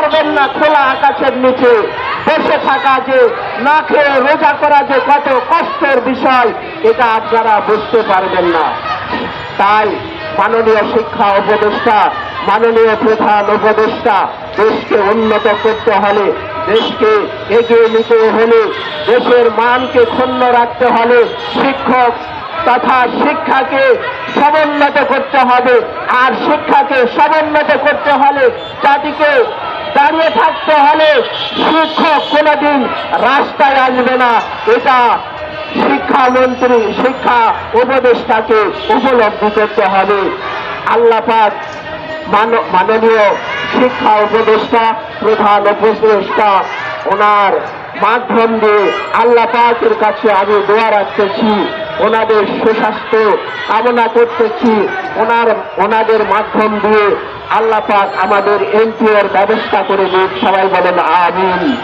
পারবেন না খোলা আকাশের নিচে। বসে থাকা যে, না খেয়ে রোজা করা যে কত কষ্টের বিষয়, এটা আপনারা বুঝতে পারবেন না। তাই মাননীয় শিক্ষা উপদেষ্টা, মাননীয় প্রধান উপদেষ্টা, দেশকে উন্নত করতে হলে, দেশকে এগিয়ে নিতে হলে, দেশের মানকে ক্ষুণ্ণ রাখতে হলে শিক্ষক তথা শিক্ষাকে সমুন্নত করতে হবে। আর শিক্ষাকে সমুন্নত করতে হলে জাতিকে দাঁড়িয়ে থাকতে হলে শিক্ষক কোনোদিন রাস্তায় আসবে না। এটা শিক্ষামন্ত্রী, শিক্ষা উপদেষ্টাকে উপলব্ধি করতে হবে। আল্লাহ পাক মান- মাননীয় শিক্ষা উপদেষ্টা, প্রধান উপদেষ্টা, ওনার মাধ্যম দিয়ে আল্লাহ পাকের কাছে আমি দোয়া রাখতেছি। ওনাদের সুস্বাস্থ্য কামনা করতেছি। ওনার, ওনাদের মাধ্যম দিয়ে আল্লাহ পাক আমাদের এনপিওর ব্যবস্থা করে দিন সবাই বলেন আমিন।